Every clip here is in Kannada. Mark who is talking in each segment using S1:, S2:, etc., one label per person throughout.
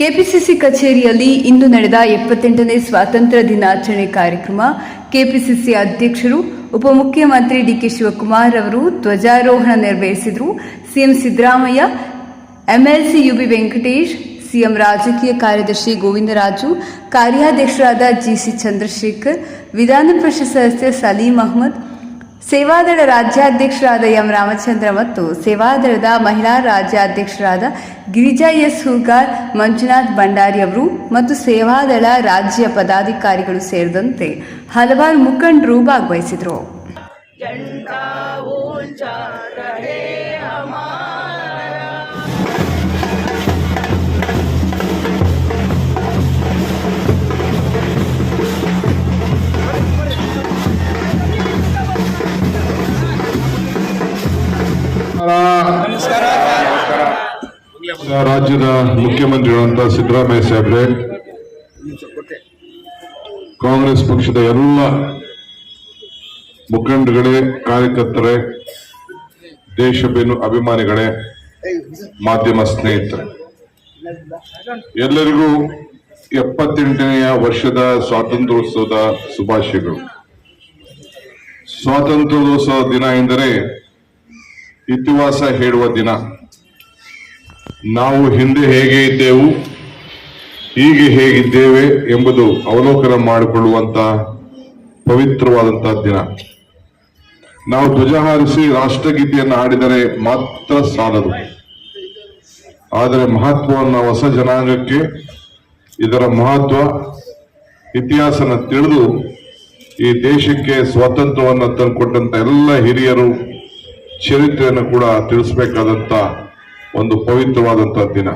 S1: ಕೆಪಿಸಿಸಿ ಕಚೇರಿಯಲ್ಲಿ ಇಂದು ನಡೆದ ಎಪ್ಪತ್ತೆಂಟನೇ ಸ್ವಾತಂತ್ರ್ಯ ದಿನಾಚರಣೆ ಕಾರ್ಯಕ್ರಮ. ಕೆಪಿಸಿಸಿ ಅಧ್ಯಕ್ಷರು, ಉಪಮುಖ್ಯಮಂತ್ರಿ ಡಿಕೆ ಶಿವಕುಮಾರ್ ಅವರು ಧ್ವಜಾರೋಹಣ ನೆರವೇರಿಸಿದರು. CM Siddaramaiah MLC U B Venkatesh, CM ರಾಜಕೀಯ ಕಾರ್ಯದರ್ಶಿ ಗೋವಿಂದರಾಜು, ಕಾರ್ಯಾಧ್ಯಕ್ಷರಾದ ಜಿಸಿ ಚಂದ್ರಶೇಖರ್, ವಿಧಾನ ಪರಿಷತ್ ಸದಸ್ಯ ಸಲೀಂ ಅಹಮದ್ ಸೇವಾದಳ ರಾಜ್ಯಾಧ್ಯಕ್ಷರಾದ ಎಂ ರಾಮಚಂದ್ರ ಮತ್ತು ಸೇವಾದಳದ ಮಹಿಳಾ ರಾಜ್ಯಾಧ್ಯಕ್ಷರಾದ ಗಿರಿಜಾ ಎಸ್ ಹೂಗಾರ್, ಮಂಜುನಾಥ್ ಭಂಡಾರಿ ಅವರು ಮತ್ತು ಸೇವಾದಳ ರಾಜ್ಯ ಪದಾಧಿಕಾರಿಗಳು ಸೇರಿದಂತೆ ಹಲವಾರು ಮುಖಂಡರು ಭಾಗವಹಿಸಿದರು.
S2: ರಾಜ್ಯದ ಮುಖ್ಯಮಂತ್ರಿಗಳಂತ ಸಿದ್ದರಾಮಯ್ಯ ಸಾಹೇಬ್ರೆ, ಕಾಂಗ್ರೆಸ್ ಪಕ್ಷದ ಎಲ್ಲ ಮುಖಂಡಗಳೇ, ಕಾರ್ಯಕರ್ತರೇ ದೇಶ ಬೆನ್ನು ಅಭಿಮಾನಿಗಳೇ, ಮಾಧ್ಯಮ ಸ್ನೇಹಿತರೆ. ಎಲ್ಲರಿಗೂ ಎಪ್ಪತ್ತೆಂಟನೆಯ ವರ್ಷದ ಸ್ವಾತಂತ್ರ್ಯೋತ್ಸವದ ಶುಭಾಶಯಗಳು. ಸ್ವಾತಂತ್ರ್ಯೋತ್ಸವ ದಿನ ಎಂದರೆ ಇತಿಹಾಸ ಹೇಳುವ ದಿನ. ನಾವು ಹಿಂದೆ ಹೇಗೆ ಇದ್ದೆವು, ಹೀಗೆ ಹೇಗಿದ್ದೇವೆ ಎಂಬುದು ಅವಲೋಕನ ಮಾಡಿಕೊಳ್ಳುವಂತ ಪವಿತ್ರವಾದಂತಹ ದಿನ. ನಾವು ಧ್ವಜ ಹಾರಿಸಿ ರಾಷ್ಟ್ರಗೀತೆಯನ್ನು ಹಾಡಿದರೆ ಮಾತ್ರ ಸಾಲದು. ಆದರೆ ಮಹತ್ವವನ್ನು ಹೊಸ ಜನಾಂಗಕ್ಕೆ, ಇದರ ಮಹತ್ವ ಇತಿಹಾಸನ ತಿಳಿದು ಈ ದೇಶಕ್ಕೆ ಸ್ವಾತಂತ್ರ್ಯವನ್ನು ತಂದುಕೊಟ್ಟಂತ ಎಲ್ಲ ಹಿರಿಯರು ಚರಿತ್ರೆಯನ್ನು ಕೂಡ ತಿಳಿಸಬೇಕಾದಂತ ಒಂದು ಪವಿತ್ರವಾದಂತಹ ದಿನ.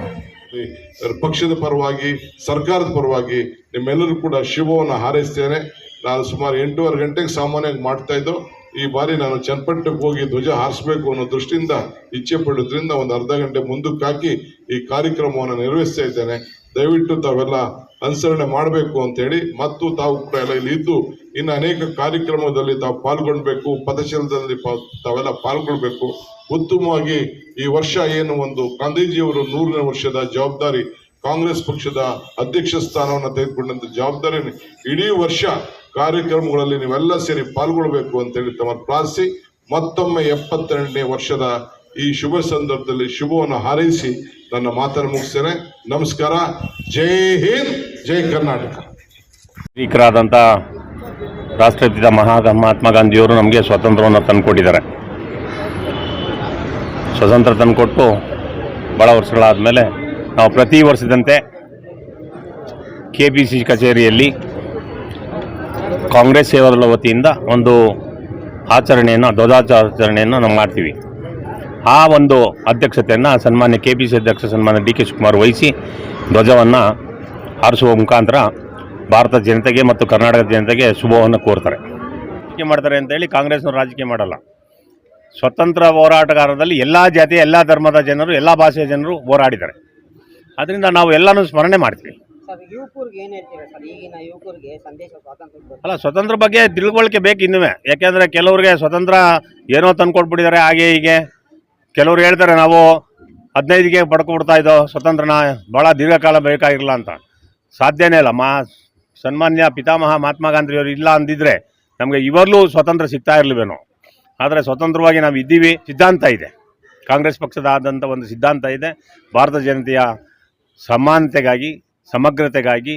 S2: ಪಕ್ಷದ ಪರವಾಗಿ, ಸರ್ಕಾರದ ಪರವಾಗಿ ನಿಮ್ಮೆಲ್ಲರೂ ಕೂಡ ಶುಭವನ್ನು ಹಾರೈಸ್ತೇನೆ. ನಾನು ಸುಮಾರು ಎಂಟೂವರೆ ಗಂಟೆಗೆ ಸಾಮಾನ್ಯವಾಗಿ ಮಾಡ್ತಾ ಇದ್ದು, ಈ ಬಾರಿ ನಾನು ಚನ್ನಪಟ್ಟಣಕ್ಕೆ ಹೋಗಿ ಧ್ವಜ ಹಾರಿಸಬೇಕು ಅನ್ನೋ ದೃಷ್ಟಿಯಿಂದ, ಇಚ್ಛೆ ಪಡೋದ್ರಿಂದ ಒಂದು ಅರ್ಧ ಗಂಟೆ ಮುಂದಕ್ಕೆ ಈ ಕಾರ್ಯಕ್ರಮವನ್ನು ನಿರ್ವಹಿಸ್ತಾ ಇದ್ದೇನೆ. ದಯವಿಟ್ಟು ತಾವೆಲ್ಲ ಅನುಸರಣೆ ಮಾಡಬೇಕು ಅಂತ ಹೇಳಿ ಮತ್ತು ತಾವು ಕೂಡ ಎಲ್ಲ ಇಲ್ಲಿ ಇದ್ದು ಇನ್ನು ಅನೇಕ ಕಾರ್ಯಕ್ರಮದಲ್ಲಿ ತಾವು ಪಾಲ್ಗೊಳ್ಬೇಕು ಪದಶೀಲದಲ್ಲಿ ತಾವೆಲ್ಲ ಪಾಲ್ಗೊಳ್ಬೇಕು. ಉತ್ತಮವಾಗಿ ಈ ವರ್ಷ ಏನು ಒಂದು ಗಾಂಧೀಜಿಯವರು ನೂರನೇ ವರ್ಷದ ಜವಾಬ್ದಾರಿ ಕಾಂಗ್ರೆಸ್ ಪಕ್ಷದ ಅಧ್ಯಕ್ಷ ಸ್ಥಾನವನ್ನು ತೆಗೆದುಕೊಂಡಂತ ಜವಾಬ್ದಾರಿ ಇಡೀ ವರ್ಷ ಕಾರ್ಯಕ್ರಮಗಳಲ್ಲಿ ನೀವೆಲ್ಲ ಸೇರಿ ಪಾಲ್ಗೊಳ್ಬೇಕು ಅಂತ ಹೇಳಿ ತಮ್ಮ ಪ್ರಾರ್ಥಿಸಿ, ಮತ್ತೊಮ್ಮೆ ಎಪ್ಪತ್ತೆರಡನೇ ವರ್ಷದ ಈ ಶುಭ ಸಂದರ್ಭದಲ್ಲಿ ಶುಭವನ್ನು ಹಾರೈಸಿ ನನ್ನ ಮಾತನ್ನು ಮುಗಿಸ್ತೇನೆ. ನಮಸ್ಕಾರ. ಜೈ ಹಿಂದ್, ಜೈ ಕರ್ನಾಟಕ.
S3: ಸ್ಪೀಕರಾದಂಥ ರಾಷ್ಟ್ರಪಿತ ಮಹಾ ಮಹಾತ್ಮ ಗಾಂಧಿಯವರು ನಮಗೆ ಸ್ವಾತಂತ್ರ್ಯವನ್ನು ತಂದುಕೊಟ್ಟಿದ್ದಾರೆ. ಸ್ವತಂತ್ರ ತಂದುಕೊಟ್ಟು ಭಾಳ ವರ್ಷಗಳಾದ ಮೇಲೆ ನಾವು ಪ್ರತಿ ವರ್ಷದಂತೆ ಕೆ ಪಿ ಸಿ ಕಚೇರಿಯಲ್ಲಿ ಕಾಂಗ್ರೆಸ್ ಸೇವಾದಳ ವತಿಯಿಂದ ಒಂದು ಆಚರಣೆಯನ್ನು, ಧ್ವಜಾಚರಣೆಯನ್ನು ನಾವು ಮಾಡ್ತೀವಿ. ಆ ಒಂದು ಅಧ್ಯಕ್ಷತೆಯನ್ನು ಸನ್ಮಾನ್ಯ ಕೆ ಪಿ ಸಿ ಅಧ್ಯಕ್ಷ ಸನ್ಮಾನ್ಯ ಡಿ ಕೆ ಶಿವಕುಮಾರ್ ವಹಿಸಿ ಧ್ವಜವನ್ನು ಹಾರಿಸುವ ಮುಖಾಂತರ ಭಾರತ ಜನತೆಗೆ ಮತ್ತು ಕರ್ನಾಟಕದ ಜನತೆಗೆ ಶುಭವನ್ನು ಕೋರ್ತಾರೆ. ರಾಜಕೀಯ ಮಾಡ್ತಾರೆ ಅಂತೇಳಿ ಕಾಂಗ್ರೆಸ್ನವ್ರು ರಾಜಕೀಯ ಮಾಡಲ್ಲ. ಸ್ವತಂತ್ರ ಹೋರಾಟಗಾರರಲ್ಲಿ ಎಲ್ಲ ಜಾತಿ ಎಲ್ಲ ಧರ್ಮದ ಜನರು ಎಲ್ಲ ಭಾಷೆಯ ಜನರು ಹೋರಾಡಿದ್ದಾರೆ. ಅದರಿಂದ ನಾವು ಎಲ್ಲನೂ ಸ್ಮರಣೆ ಮಾಡ್ತೀವಿ. ಅಲ್ಲ ಸ್ವತಂತ್ರ ಬಗ್ಗೆ ತಿಳ್ಕೊಳ್ಳಿಕೆ ಬೇಕು ಇನ್ನುವೇ. ಯಾಕೆಂದರೆ ಕೆಲವರಿಗೆ ಸ್ವತಂತ್ರ ಏನೋ ತಂದುಕೊಟ್ಬಿಟ್ಟಿದ್ದಾರೆ ಹಾಗೆ ಹೀಗೆ. ಕೆಲವ್ರು ಹೇಳ್ತಾರೆ ನಾವು ಹದಿನೈದಿಗೆ ಪಡ್ಕೊಬಿಡ್ತಾ ಇದ್ದೋ ಸ್ವತಂತ್ರನ ಭಾಳ ದೀರ್ಘಕಾಲ ಬೇಕಾಗಿರಲ್ಲ ಅಂತ. ಸಾಧ್ಯನೇ ಇಲ್ಲ. ಮಾ, ಸನ್ಮಾನ್ಯ ಪಿತಾಮಹ ಮಹಾತ್ಮ ಗಾಂಧಿಯವರು ಇಲ್ಲ ಅಂದಿದ್ರೆ ನಮಗೆ ಇವಾಗಲೂ ಸ್ವತಂತ್ರ ಸಿಗ್ತಾ ಇರಲಿವೇನೋ ಆದರೆ ಸ್ವತಂತ್ರವಾಗಿ ನಾವು ಇದ್ದೀವಿ, ಸಿದ್ಧಾಂತ ಇದೆ. ಕಾಂಗ್ರೆಸ್ ಪಕ್ಷದ ಆದಂಥ ಒಂದು ಸಿದ್ಧಾಂತ ಇದೆ. ಭಾರತ ಜನತೆಯ ಸಮಾನತೆಗಾಗಿ, ಸಮಗ್ರತೆಗಾಗಿ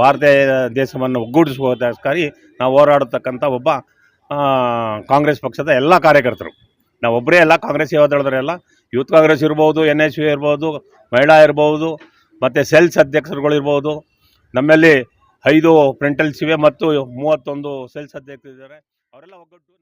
S3: ಭಾರತೀಯ ದೇಶವನ್ನು ಒಗ್ಗೂಡಿಸುವುದಕ್ಕಾಗಿ ನಾವು ಹೋರಾಡತಕ್ಕಂಥ ಒಬ್ಬ ಕಾಂಗ್ರೆಸ್ ಪಕ್ಷದ ಎಲ್ಲ ಕಾರ್ಯಕರ್ತರು. ನಾವು ಒಬ್ಬರೇ ಎಲ್ಲ ಕಾಂಗ್ರೆಸ್ ಎಲ್ಲ ಯೂತ್ ಕಾಂಗ್ರೆಸ್ ಇರ್ಬೋದು ಎನ್ ಎಸ್ ಯು ಇರ್ಬೋದು, ಮಹಿಳಾ ಇರ್ಬೋದು, ಮತ್ತು ಸೆಲ್ಸ್ ಅಧ್ಯಕ್ಷರುಗಳು ಇರ್ಬೋದು. ನಮ್ಮಲ್ಲಿ ಐದು ಪ್ರಿಂಟಲ್ಸ್ ಇವೆ ಮತ್ತು ಮೂವತ್ತೊಂದು ಸೆಲ್ಸ್ ಅಧ್ಯಕ್ಷರಿದ್ದಾರೆ. ಅವರೆಲ್ಲ ಒಗ್ಗಟ್ಟು